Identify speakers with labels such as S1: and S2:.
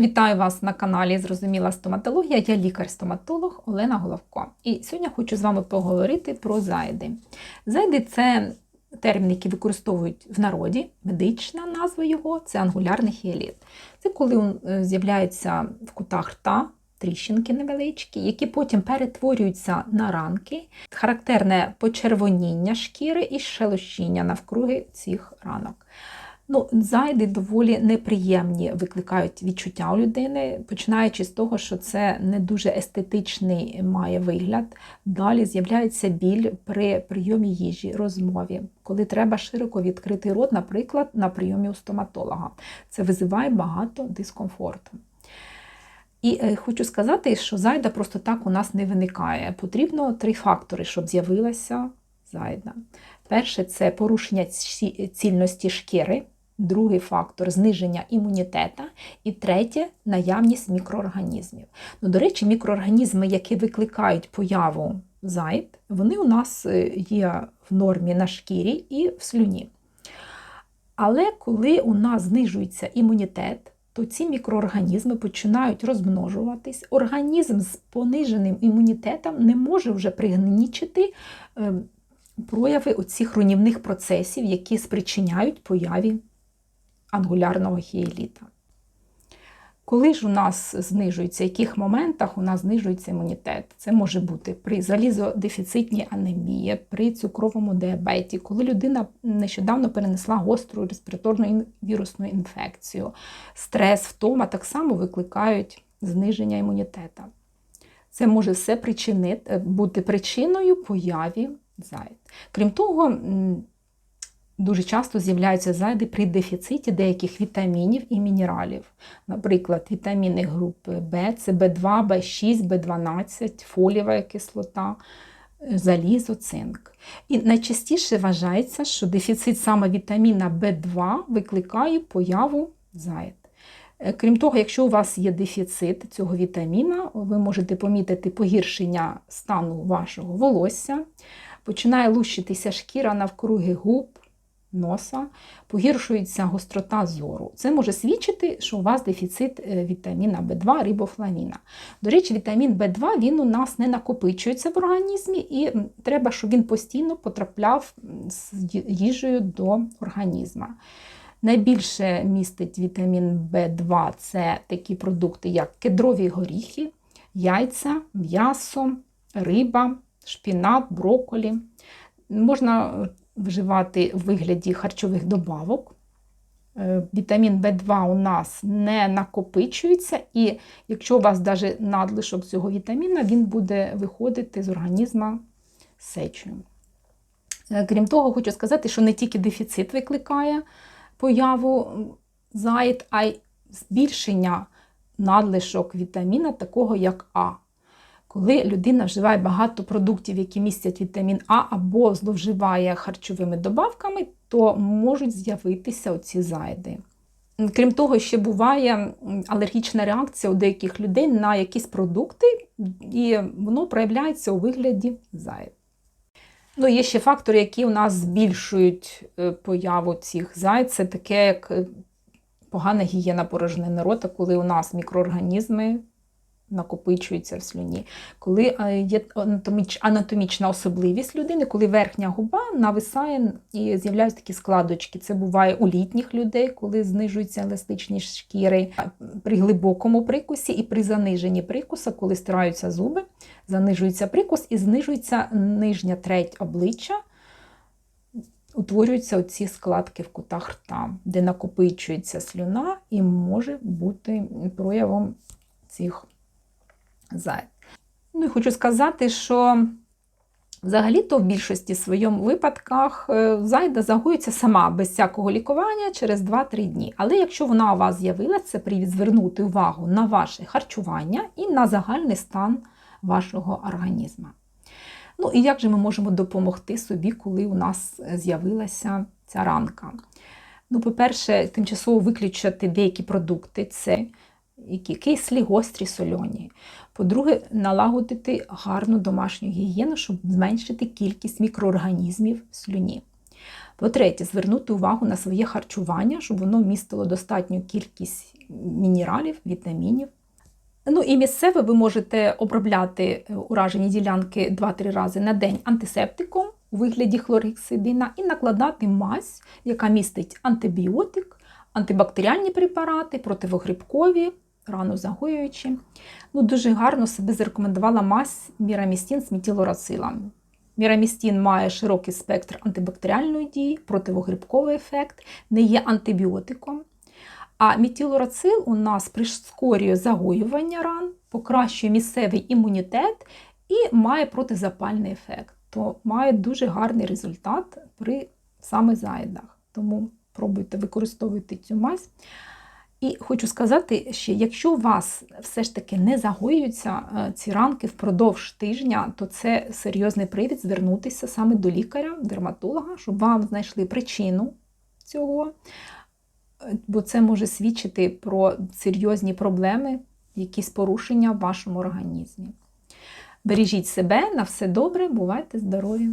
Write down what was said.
S1: Вітаю вас на каналі Зрозуміла стоматологія. Я лікар-стоматолог Олена Головко. І сьогодні хочу з вами поговорити про зайди. Зайди це термін, який використовують в народі, медична назва його це ангулярний хіеліт. Це коли е, з'являються в кутах рта. Тріщинки невеличкі, які потім перетворюються на ранки, характерне почервоніння шкіри і шелощіння навкруги цих ранок. Ну, Зайди доволі неприємні викликають відчуття у людини, починаючи з того, що це не дуже естетичний має вигляд. Далі з'являється біль при прийомі їжі, розмові, коли треба широко відкрити рот, наприклад, на прийомі у стоматолога. Це визиває багато дискомфорту. І е, хочу сказати, що зайда просто так у нас не виникає. Потрібно три фактори, щоб з'явилася зайда. Перше це порушення цільності шкіри. Другий фактор зниження імунітету. І третє наявність мікроорганізмів. Ну, До речі, мікроорганізми, які викликають появу зайд, вони у нас е, є в нормі на шкірі і в слюні. Але коли у нас знижується імунітет, то ці мікроорганізми починають розмножуватись. Організм з пониженим імунітетом не може вже пригнічити ем, прояви оцих руйнівних процесів, які спричиняють появі ангулярного хіеліта. Коли ж у нас знижується, в яких моментах у нас знижується імунітет? Це може бути при залізодефіцитній анемії, при цукровому діабеті, коли людина нещодавно перенесла гостру респіраторну вірусну інфекцію, стрес, втома так само викликають зниження імунітету. Це може все причинити, бути причиною появі зайд. Крім того, Дуже часто з'являються зайди при дефіциті деяких вітамінів і мінералів. Наприклад, вітаміни групи В, це В2, В6, В12, фолієва кислота, залізо, цинк. І найчастіше вважається, що дефіцит саме вітаміна В2 викликає появу зайд. Е, крім того, якщо у вас є дефіцит цього вітаміна, ви можете помітити погіршення стану вашого волосся, починає лущитися шкіра навкруги губ носа, погіршується гострота зору. Це може свідчити, що у вас дефіцит е, вітаміна В2 рибофлавіна. До речі, вітамін В2 він у нас не накопичується в організмі, і треба, щоб він постійно потрапляв з їжею до організму. Найбільше містить вітамін В2 це такі продукти, як кедрові горіхи, яйця, м'ясо, риба, шпінат, брокколі. Можна вживати в вигляді харчових добавок. Е, вітамін В2 у нас не накопичується, і якщо у вас навіть надлишок цього вітаміна, він буде виходити з організму сечою. Е, крім того, хочу сказати, що не тільки дефіцит викликає появу зайд, а й збільшення надлишок вітаміна, такого як А. Коли людина вживає багато продуктів, які містять вітамін А, або зловживає харчовими добавками, то можуть з'явитися оці зайди. Крім того, ще буває алергічна реакція у деяких людей на якісь продукти, і воно проявляється у вигляді зайд. Ну, Є ще фактори, які у нас збільшують е, появу цих зайд. Це таке, як е, погана гігієна порожнини рота, коли у нас мікроорганізми накопичується в слюні. Коли е, є анатомічна особливість людини, коли верхня губа нависає і з'являються такі складочки. Це буває у літніх людей, коли знижуються еластичні шкіри, при глибокому прикусі і при заниженні прикуса, коли стираються зуби, занижується прикус і знижується нижня треть обличчя. Утворюються оці складки в кутах рта, де накопичується слюна і може бути проявом цих зайд. Ну і хочу сказати, що взагалі-то в більшості своєму випадках е, зайда загоюється сама без всякого лікування через 2-3 дні. Але якщо вона у вас з'явилася, це привід звернути увагу на ваше харчування і на загальний стан вашого організму. Ну і як же ми можемо допомогти собі, коли у нас з'явилася ця ранка? Ну, По-перше, тимчасово виключити деякі продукти. Це які кислі, гострі, сольоні. По-друге, налагодити гарну домашню гігієну, щоб зменшити кількість мікроорганізмів в слюні. По-третє, звернути увагу на своє харчування, щоб воно містило достатню кількість мінералів, вітамінів. Ну і місцеве ви можете обробляти е, уражені ділянки 2-3 рази на день антисептиком у вигляді хлоргексидина і накладати мазь, яка містить антибіотик, антибактеріальні препарати, противогрибкові, ранозагоюючі. Ну, дуже гарно себе зарекомендувала мазь мірамістін з метілорацилом. Мірамістін має широкий спектр антибактеріальної дії, противогрибковий ефект, не є антибіотиком. А метілорацил у нас прискорює загоювання ран, покращує місцевий імунітет і має протизапальний ефект. То має дуже гарний результат при саме заїдах. Тому пробуйте використовувати цю мазь. І хочу сказати, що якщо у вас все ж таки не загоюються е, ці ранки впродовж тижня, то це серйозний привід звернутися саме до лікаря, дерматолога, щоб вам знайшли причину цього, Е, бо це може свідчити про серйозні проблеми, якісь порушення в вашому організмі. Бережіть себе, на все добре, бувайте здорові!